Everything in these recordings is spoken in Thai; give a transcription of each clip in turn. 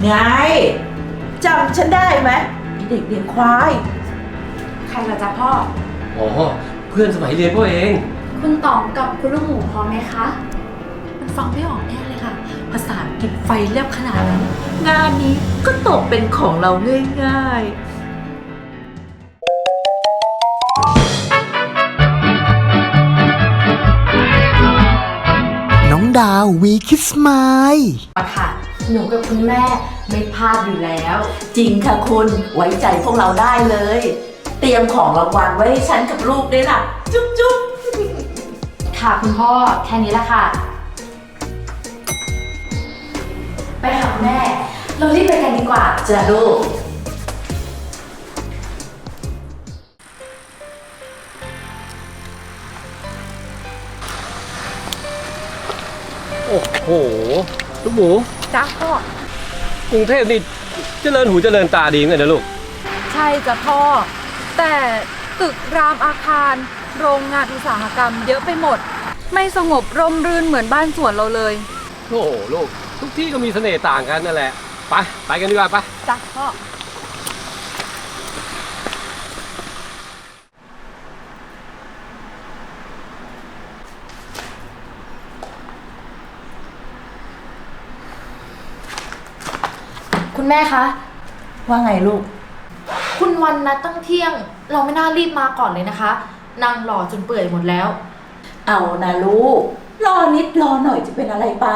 ไงจำฉันได้ไหมไอเด็กเลี้ยงควาย ใครล่ะจ๊ะพ่อ อ๋อ เพื่อนสมัยเรียนพ่อเอง คุณต๋องกับคุณลูกหมูพร้อมไหมคะ มันฟังไม่ออกแน่เลยค่ะ ภาษาอังกฤษไฟแลบขนาดนั้น งานนี้ก็ตกเป็นของเราง่ายน้องดาววีคิสไมล์ค่ะ หนูกับคุณแม่ไม่พลาดอยู่แล้ว จริงค่ะคุณไว้ใจพวกเราได้เลย เตรียมของรางวัลไว้ให้ฉันกับลูกด้วยล่ะ จุ๊บจุ๊บค่ะคุณพ่อแค่นี้ละค่ะ ไปหาแม่ เรารีบไปกันดีกว่า จะลูก โอ้โหลูกหมู จ้าพ่อ กรุงเทพนี่เจริญหูเจริญตาดีเหมือนกันนะลูก ใช่จ้ะพ่อ แต่ตึกรามอาคาร โรงงานอุตสาหกรรมเยอะไปหมด ไม่สงบร่มรื่นเหมือนบ้านสวนเราเลย โอ้โหลูก ทุกที่ก็มีเสน่ห์ต่างกันนั่นแหละ ไป ไปกันดีกว่าไป จ้ะพ่อ คุณแม่คะ ว่าไงลูก คุณวันนัดตั้งเที่ยง เราไม่น่ารีบมาก่อนเลยนะคะนั่งรอจนเปื่อยหมดแล้ว เอานะลูก รอนิดรอหน่อยจะเป็นอะไรไป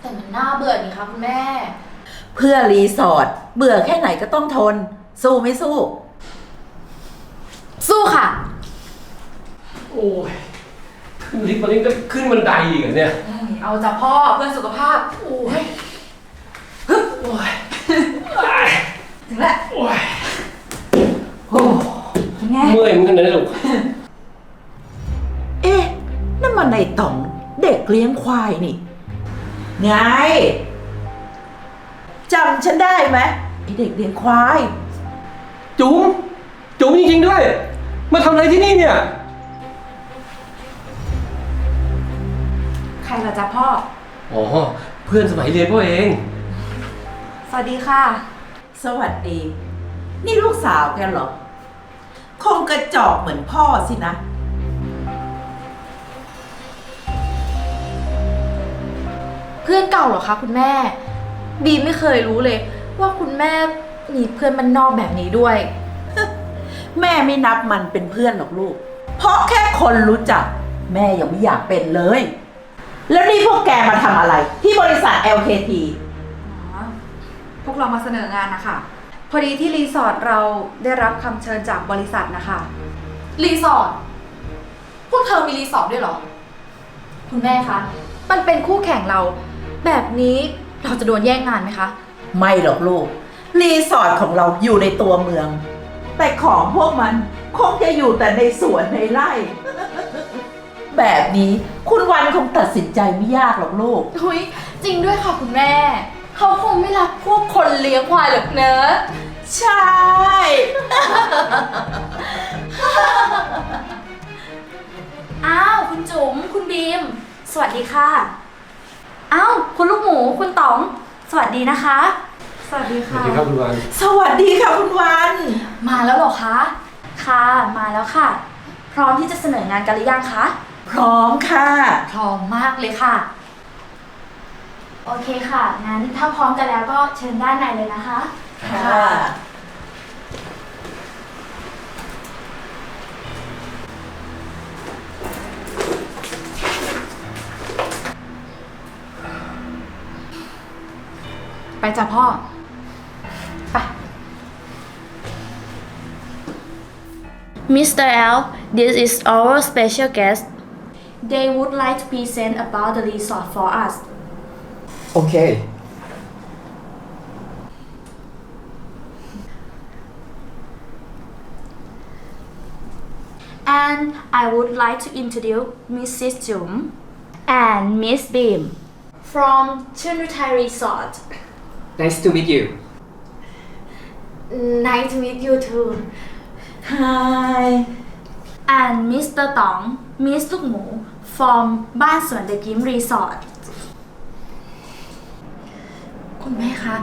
แต่มันน่าเบื่อนี่คะคุณแม่ เพื่อรีสอร์ทเบื่อแค่ไหนก็ต้องทน สู้ไม่สู้ สู้ค่ะ โอ้ยขึ้นลิฟต์มานี่ก็ขึ้นบันไดอีกเหรอเนี่ย เอาจ้ะพ่อเพื่อสุขภาพ โอ้ยโอ้ยถึ งแล้วโอ้ยโอ้ไง เมื่อยเหมือนกันนะลูก เอ๊ะนั่นมันในต่องเด็กเลี้ยงควายนี่ ไงจำฉันได้ไหมไอเด็กเลี้ยงควาย จุ๋ม จุ๋มจริงๆด้วย มาทำอะไรที่นี่เนี่ย ใครล่ะจ๊ะพ่อ อ๋อ เพื่อนสมัยเรียนพ่อเอง สวัสดีค่ะ สวัสดี นี่ลูกสาวแกเหรอ คงกระจอกเหมือนพ่อสินะ เพื่อนเก่าเหรอคะคุณแม่ บีมไม่เคยรู้เลย ว่าคุณแม่มีเพื่อนมันนอกแบบนี้ด้วย แม่ไม่นับมันเป็นเพื่อนหรอกลูก เพราะแค่คนรู้จัก แม่ยังไม่อยากเป็นเลย แล้วนี่พวกแกมาทำอะไร ที่บริษัท LKT อ๋อ พวกเรามาเสนองานนะคะ พอดีที่รีสอร์ทเราได้รับคำเชิญจากบริษัทนะคะ รีสอร์ท พวกเธอมีรีสอร์ทด้วยเหรอ คุณแม่คะ มันเป็นคู่แข่งเรา แบบนี้เราจะโดนแย่งงานไหมคะ ไม่หรอกลูก รีสอร์ทของเราอยู่ในตัวเมือง แต่ของพวกมันคงจะอยู่แต่ในสวนในไร่ แบบนี้คุณวันคงตัดสินใจไม่ยากหรอกลูกหุยจริงด้วยค่ะคุณแม่ เขาคงไม่รักพวกคนเลี้ยงควายหรอกเนอะใช่ อ้าวคุณจุ๋มคุณบีม สวัสดีค่ะ อ้าวคุณลูกหมูคุณต๋อง สวัสดีนะคะ สวัสดีสวัค่ะ สดีครับคุณวันสวัสดีค่ะคุณวัน มาแล้วเหรอคะ ค่ะ มาแล้วค่ะ พร้อมที่จะเสนองานกันหรือยังคะ พร้อมค่ะ พร้อมมากเลยค่ะ โอเคค่ะ งั้นถ้าพร้อมกันแล้วก็เชิญด้านในเลยนะคะ ค่ะ ไปจ้ะพ่อ ไป Mr. L, this is our special guest. They would like to present about the resort for us. Okay. And I would like to introduce Mrs. Zoom and Miss Beam from Trinity Resort. Nice to meet you. Nice to meet you too. Hi. And Mr. Tong, Miss Luk from Ban Suan The Kim Resort. คุณแม่คะ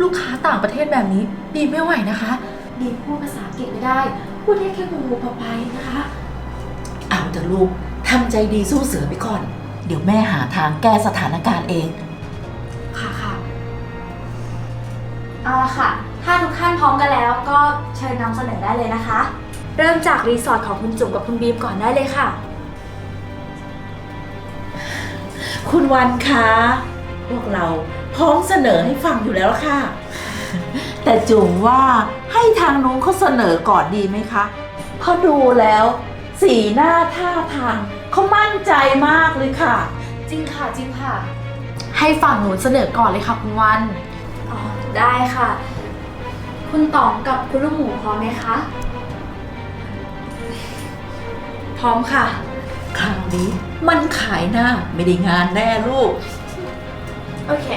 ลูกค้าต่างประเทศแบบนี้บีมไม่ไหวนะคะบีมพูดภาษาอังกฤษไม่ได้ พูดได้แค่งูงูปลาไปนะคะ เอาแต่ลูกทำใจดีสู้เสือไปก่อน เดี๋ยวแม่หาทางแก้สถานการณ์เอง ค่ะค่ะเอาละค่ะ ถ้าทุกท่านพร้อมกันแล้วก็เชิญนำเสนอได้เลยนะคะ เริ่มจากรีสอร์ทของคุณจุ๋มกับคุณบีมก่อนได้เลยค่ะ คุณวันคะ พวกเราพร้อมเสนอให้ฟังอยู่แล้วค่ะ แต่จุ๋มว่าให้ทางนู้นเขาเสนอก่อนดีไหมคะเพราะดูแล้ว สีหน้าท่าทางเขามั่นใจมากเลยค่ะ จริงค่ะจริงค่ะ ให้ฝั่งหนูเสนอก่อนเลยค่ะคุณวันอ๋อได้ค่ะ คุณต๋องกับคุณลูกหมูพร้อมไหมคะ พร้อมค่ะ คราวนี้มันขายหน้าไม่ได้งานแน่ลูก โอเค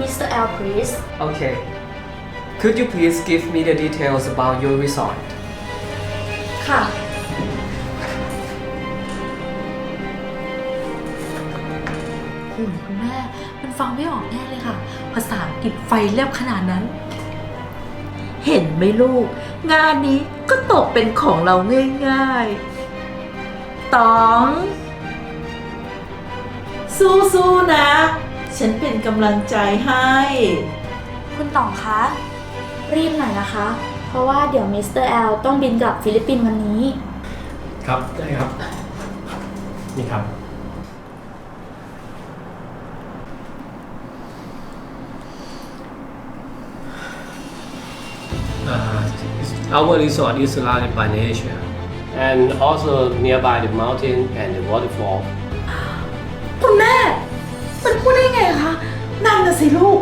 Mr. L please Okay. Could you please give me the details about your resort? ค่ะโอ้ยคุณแม่ มันฟังไม่ออกแน่เลยค่ะ ภาษาอังกฤษไฟแลบขนาดนั้น เห็นไหมลูก งานนี้ก็ตกเป็นของเราง่ายๆต๋อง สู้ๆนะ ฉันเป็นกำลังใจให้ คุณต๋องคะ รีบหน่อยนะคะ เพราะว่าเดี๋ยว Mr. L ต้องบินกลับฟิลิปปินส์วันนี้ ครับได้ครับ นี่ครับ Uh, our resort is surrounded by nature and also nearby the mountain and the waterfall. สิลูก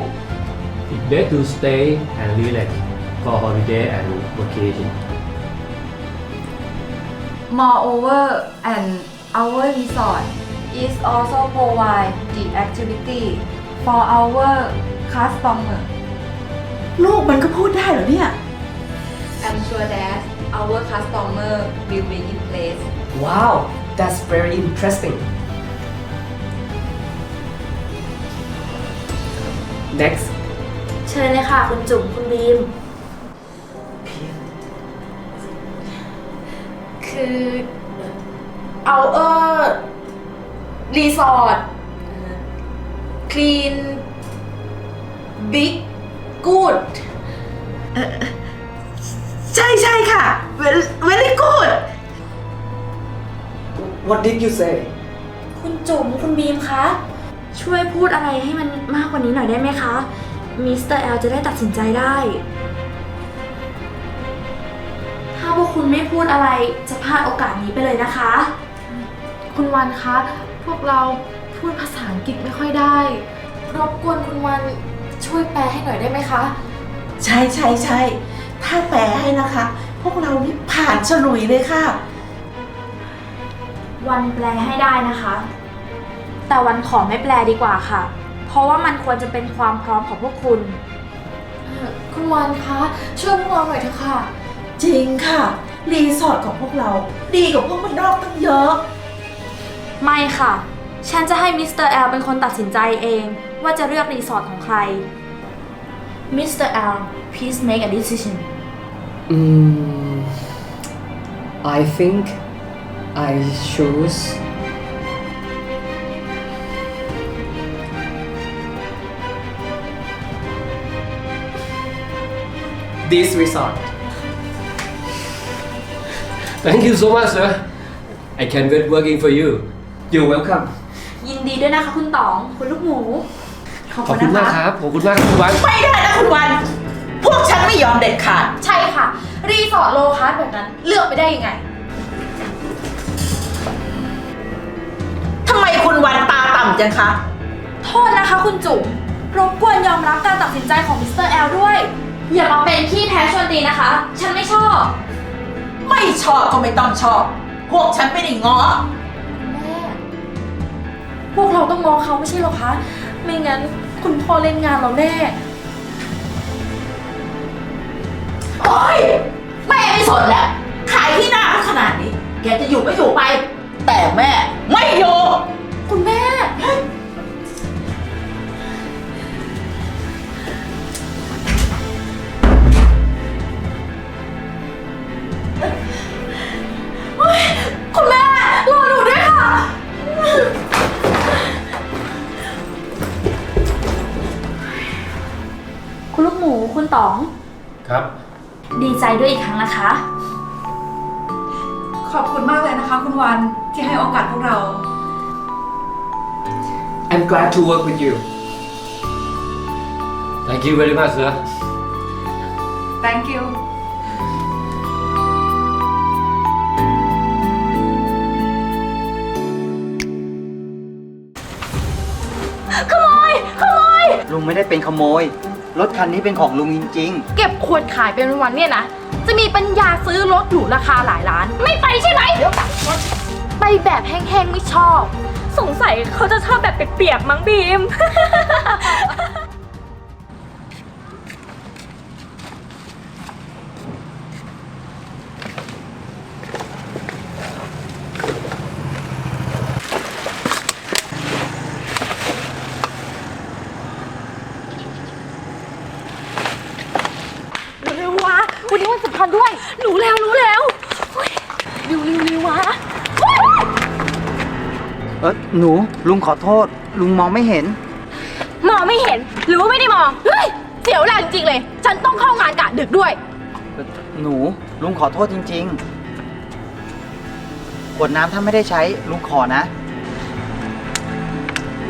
It's best to stay and relax for holiday and vacation. Moreover and our resort is also provide the activity for our customer ลูกมันก็พูดได้เหรอเนี่ย I'm sure that our customer will be impressed Wow, that's very interesting. Next, เชิญเลยค่ะ คุณจุ๋มคุณบีม คือเอาเออรีสอร์ทคลีนบิ๊กกูดใช่ใช่ค่ะ very very good what did you say? คุณจุ๋มคุณบีมคะ ช่วยพูดอะไรให้มันมากกว่านี้หน่อยได้ไหมคะ มิสเตอร์แอลจะได้ตัดสินใจได้ ถ้าพวกคุณไม่พูดอะไรจะพลาดโอกาสนี้ไปเลยนะคะ คุณวันคะ พวกเราพูดภาษาอังกฤษไม่ค่อยได้ รบกวนคุณวันช่วยแปลให้หน่อยได้ไหมคะ ใช่ใช่ใช่ถ้าแปลให้นะคะ พวกเรานี่ผ่านฉลุยเลยค่ะ วันแปลให้ได้นะคะ แต่วันขอไม่แปลดีกว่าค่ะ เพราะว่ามันควรจะเป็นความพร้อมของพวกคุณ คุณวันคะช่วยพวกเราหน่อยเถอะค่ะ จริงค่ะ รีสอร์ทของพวกเรา ดีกว่าพวกมันนอกตั้งเยอะ ไม่ค่ะ ฉันจะให้มิสเตอร์แอลเป็นคนตัดสินใจเอง ว่าจะเลือกรีสอร์ทของใคร มิสเตอร์แอล please make a decision Mm, I think I choose. This resort. Thank you so much, sir. I can't wait working for you. You're welcome. ยินดีด้วยนะคะคุณต๋อง คุณลูกหมู ขอบขอบคุคุณณนะมากคะครับ ขอบคุณมากครับคุณวัน ไม่ได้นะคุณวัน พวกฉันไม่ยอมเด็ดขาด ใช่ค่ะ รีสอร์ทโลคาสแบบนั้น เลือกไปได้ยังไง ทำไมคุณวันตาต่ำจังคะ โทษนะคะคุณจุ๋มรบกวนยอมรับการตัดสินใจของมิสเตอร์แอลด้วย อย่ามาเป็นขี้แพ้ชวนตีนะคะ ฉันไม่ชอบ ไม่ชอบก็ไม่ต้องชอบ พวกฉันไม่ได้ง้อ แม่ พวกเราต้องงอเขาไม่ใช่เหรอคะ ไม่งั้นคุณพ่อเล่นงานเราแน่ โอ๊ยแม่ไม่สนแล้ว ขายที่หน้าเขาขนาดนี้ แกจะอยู่ก็อยู่ไป แต่แม่ไม่อยู่ ต๋อง ครับ ดีใจด้วยอีกครั้งนะคะ ขอบคุณมากเลยนะคะ คุณวันที่ให้โอกาสพวกเรา I'm glad to work with you Thank you very much sir thank you ลุงไม่ได้เป็นขโมย รถคันนี้เป็นของลุงจริงเก็บขวดขายเป็นวันๆเนี่ยนะ จะมีปัญญาซื้อรถหรูราคาหลายล้าน ไม่ไปใช่ไหมไปแบบแห้งๆไม่ชอบ สงสัยเขาจะชอบแบบเปียกๆมั้งบีม เร็วๆวะวันนี้วันสำคัญด้วย รู้แล้วรู้แล้วเฮ้ยเร็วๆเร็วๆวะเฮ้ย ๆ เออ หนูลุงขอโทษ ลุงมองไม่เห็น มองไม่เห็น หรือว่าไม่ได้มอง เฮ้ย เสียวแรงจริงเลย ฉันต้องเข้างานกะดึกด้วย หนูลุงขอโทษจริงๆขวดน้ำถ้าไม่ได้ใช้ ลุงขอนะ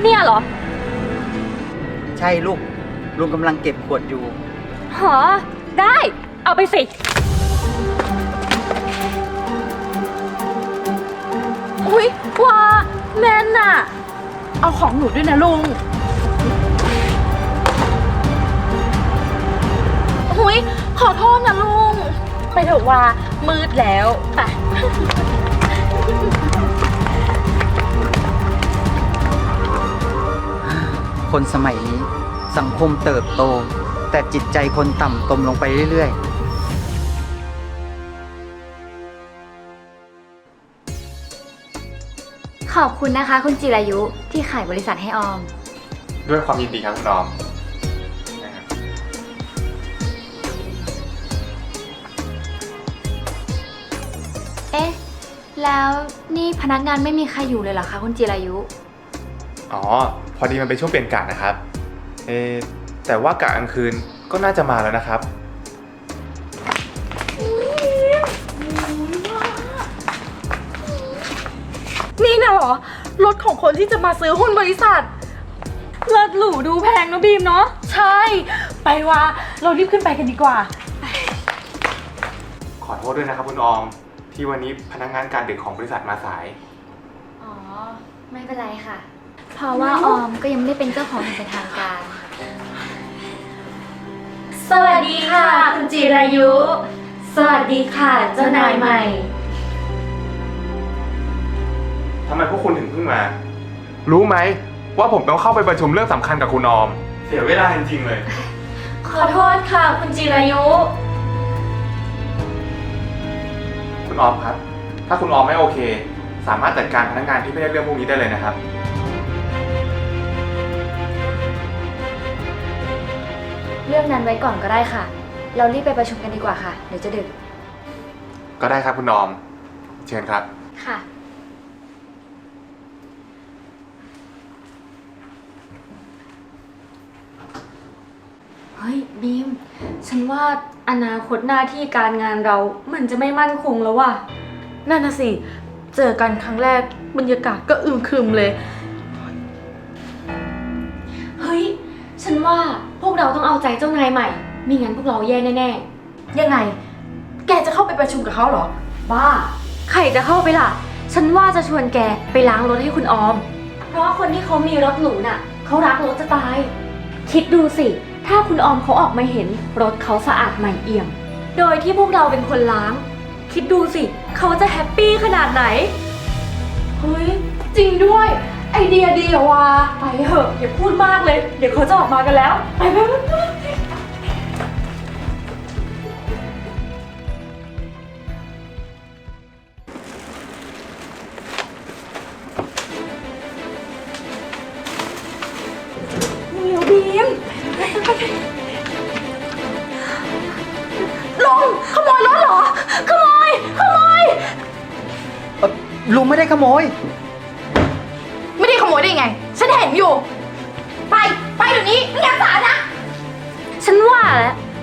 เนี่ยเหรอใช่ลูก ลุงกำลังเก็บขวดอยู่ หอได้ เอาไปสิ อุ้ยว้า แมนน่ะ เอาของหนูด้วยนะลุงหุยขอโทษนะลุง ไปเถอะว่ามืดแล้วไปคนสมัยนี้สังคมเติบโต แต่จิตใจคนต่ำตมลงไปเรื่อยๆ ขอบคุณนะคะ คุณจิรายุที่ขายบริษัทให้ออม ด้วยความยินดีครับคุณออมนะครับเอ๊ะ แล้วนี่พนักงานไม่มีใครอยู่เลยเหรอคะคุณจิรายุ อ๋อ พอดีมันเป็นช่วงเปลี่ยนกะนะครับ เอะแต่ว่ากะกลางคืนก็น่าจะมาแล้วนะครับ นี่นะเหรอ รถของคนที่จะมาซื้อหุ้นบริษัท เลิศหรูดูแพงเนอะบีมเนาะ ใช่ ไปว่าเรารีบขึ้นไปกันดีกว่า ขอโทษด้วยนะครับคุณออม ที่วันนี้พนักงานการดึกของบริษัทมาสาย อ๋อ ไม่เป็นไรค่ะ เพราะว่าออมก็ยังไม่ได้เป็นเจ้าของอย่างเป็นทางการ สวัสดีค่ะ คุณจิรายุ สวัสดีค่ะ เจ้านายใหม่ ทำไมพวกคุณถึงเพิ่งมา รู้ไหมว่าผมต้องเข้าไปประชุมเรื่องสำคัญกับคุณออม เสียเวลาจริงๆเลย ขอโทษค่ะ คุณจิรายุ คุณออมครับ ถ้าคุณออมไม่โอเค สามารถจัดการพนักงานที่ไม่ได้เรื่องพวกนี้ได้เลยนะครับ เรื่องนั้นไว้ก่อนก็ได้ค่ะ เรารีบไปประชุมกันดีกว่าค่ะ เดี๋ยวจะดึก ก็ได้ครับคุณออม เชิญครับ ค่ะ เฮ้ย บีม ฉันว่าอนาคตหน้าที่การงานเราเหมันจะไม่มั่นคงแล้วว่ะ นั่นน่ะสิ เจอกันครั้งแรกบรรยากาศก็อึมครึมเลย เฮ้ย ฉันว่าพวกเราต้องเอาใจเจ้านายใหม่มิงั้นพวกเราแย่แน่ยังไง แกจะเข้าไปประชุมกับเขาเหรอ ๆบ้า ใครจะเข้าไปล่ะ ฉันว่าจะชวนแกไปล้างรถให้คุณออม เพราะว่าคนที่เขามีรถหรูน่ะ เขารักรถจะตาย คิดดูสิ ถ้าคุณออมเขาออกมาเห็นรถเขาสะอาดใหม่เอี่ยม โดยที่พวกเราเป็นคนล้าง คิดดูสิ เขาจะแฮปปี้ขนาดไหน เฮ้ย จริงด้วย ไอเดียดีอะวะไปเถอะอย่าพูดมากเลย เดี๋ยวเขาจะออกมากันแล้ว ไปไปไป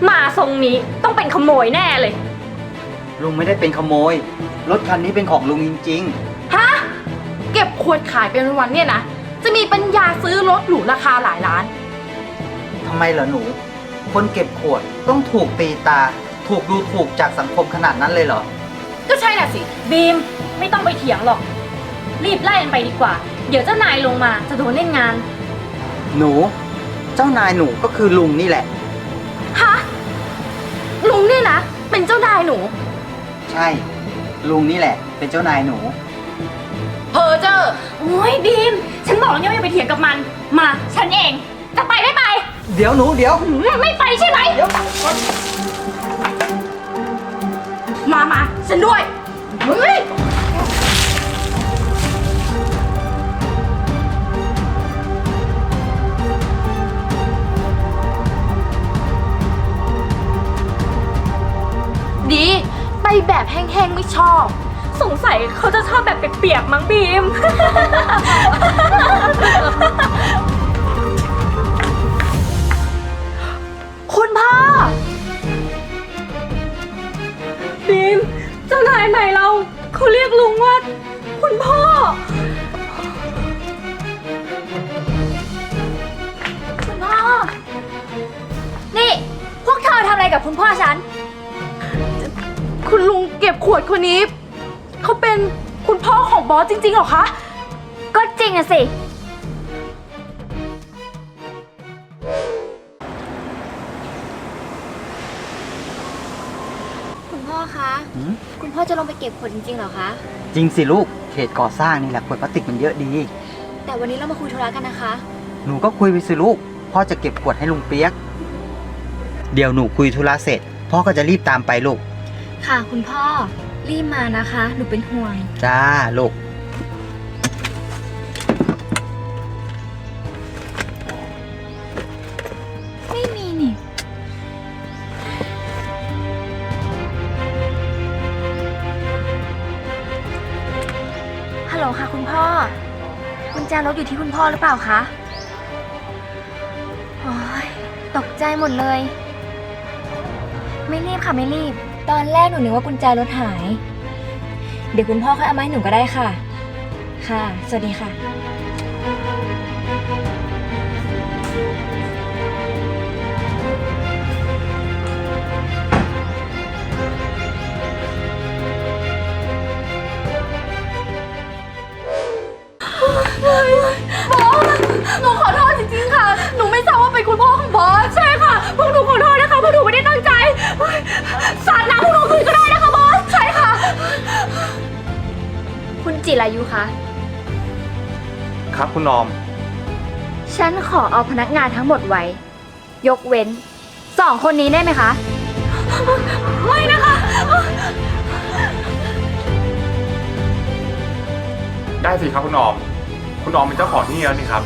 มาทรงนี้ต้องเป็นขโมยแน่เลย ลุงไม่ได้เป็นขโมย รถคันนี้เป็นของลุงจริง ฮะ เก็บขวดขายเป็นวันๆเนี่ยนะ จะมีปัญญาซื้อรถหรูราคาหลายล้าน ๆ ทำไมเหรอหนู คนเก็บขวดต้องถูกตีตา ถูกดูถูกจากสังคมขนาดนั้นเลยเหรอ ก็ใช่น่ะสิ บีมไม่ต้องไปเถียงหรอก รีบไล่มันไปดีกว่า เดี๋ยวเจ้านายลงมาจะโดนเล่นงาน หนู เจ้านายหนูก็คือลุงนี่แหละ ฮะ ลุงเนี่ยนะ เป็นเจ้านายหนู ใช่ ลุงนี่แหละ เป็นเจ้านายหนู เพอเจอร์โอ้ยบีม ฉันบอกแล้วไงว่าอย่าไปเถียงกับมัน มา ฉันเอง จะไปไม่ไปเดี๋ยวหนูเดี๋ยว หืมไม่ไปใช่ไหมมามาฉันด้วย เฮ้ย แบบแห้งๆไม่ชอบ สงสัยเขาจะชอบแบบเปียกๆมั้งบีม คุณพ่อ บีม เจ้านายใหม่เราเขาเรียกลุงว่า คุณพ่อ คุณพ่อ นี่ พวกเธอทำอะไรกับคุณพ่อฉัน คุณลุงเก็บขวดคนนี้ เขาเป็นคุณพ่อของบอสจริงๆเหรอคะ ก็จริงอะสิ คุณพ่อคะ หืม คุณพ่อจะลงไปเก็บขวดจริงๆเหรอคะ จริงสิลูก เขตก่อสร้างนี่แหละขวดพลาสติกมันเยอะดี แต่วันนี้เรามาคุยธุระกันนะคะ หนูก็คุยไปสิลูก พ่อจะเก็บขวดให้ลุงเปียก เดี๋ยวหนูคุยธุระเสร็จ พ่อก็จะรีบตามไปลูก ค่ะคุณพ่อ รีบมานะคะ หนูเป็นห่วง จ้าลูก ไม่มีนี่ ฮัลโหลค่ะคุณพ่อ กุญแจรถอยู่ที่คุณพ่อหรือเปล่าคะ โอ้ยตกใจหมดเลย ไม่รีบค่ะไม่รีบ ตอนแรกหนูนึกว่ากุญแจรถหาย เดี๋ยวคุณพ่อค่อยเอามาให้หนูก็ได้ค่ะ ค่ะ สวัสดีค่ะหนูขอโทษจริงๆค่ะ หนูไม่ทราบว่าเป็นคุณพ่อของบอส ใช่ค่ะ พวกหนูขอโทษนะคะ พวกหนูไม่ได้ รายุคะ ครับคุณออม ฉันขอเอาพนักงานทั้งหมดไว้ ยกเว้นสองคนนี้ได้ไหมคะ ไม่นะคะ ได้สิครับคุณออม คุณออมเป็นเจ้าของที่นี่แล้วนี่ครับ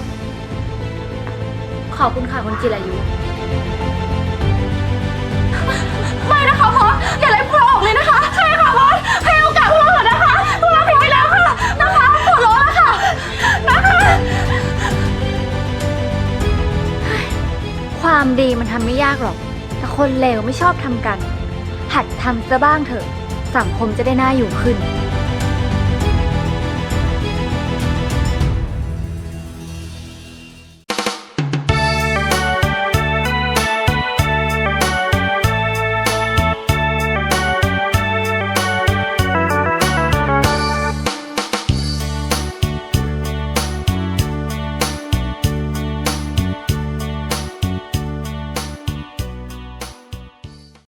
ขอบคุณค่ะคุณจิรายุ ไม่นะคะบอ ความดีมันทำไม่ยากหรอก แต่คนเลวไม่ชอบทำกัน หัดทำซะบ้างเถอะ สังคมจะได้น่าอยู่ขึ้น